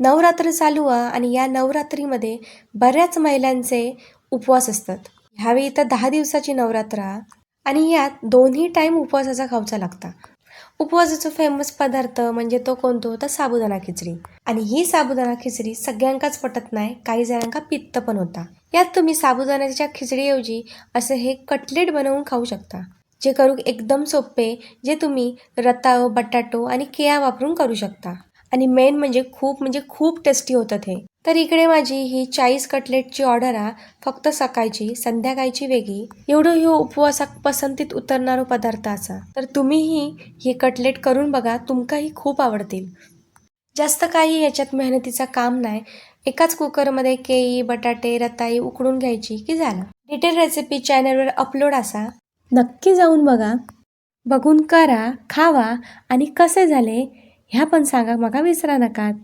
नवरात्र चालू आहे आणि या नवरात्रीमध्ये बऱ्याच महिलांचे उपवास असतात. ह्यावेळी तर दहा दिवसाची नवरात्र आणि यात दोन्ही टाईम उपवासाचा खाऊचा लागता उपवासाचा फेमस पदार्थ म्हणजे तो कोणतो? तर साबुदाणा खिचडी. आणि ही साबुदाणा खिचडी सगळ्यांकाच पटत नाही काही जणांका पित्त पण होता. यात तुम्ही साबुदाण्याच्या खिचडीऐवजी असं हे कटलेट बनवून खाऊ शकता जे करू एकदम सोपे जे तुम्ही रताळो बटाटो आणि केळा वापरून करू शकता. आणि मेन म्हणजे खूप म्हणजे खूप टेस्टी होतं हे तर इकडे माझी ही चाळीस कटलेटची ऑर्डर आ फक्त सकाळची संध्याकाळची वेगळी. एवढं ह्यो उपवासाक पसंतीत उतरणारो पदार्थ असा. तर तुम्हीही ही कटलेट करून बघा तुमकाही खूप आवडतील. जास्त काही याच्यात मेहनतीचं काम नाही. एकाच कुकरमध्ये केळी बटाटे रताई उकडून घ्यायची की झालं? डिटेल रेसिपी चॅनलवर अपलोड असा. नक्की जाऊन बघा. बघून करा खावा आणि कसे झाले ह्या पण सांगा म्हाका विसरा नाकात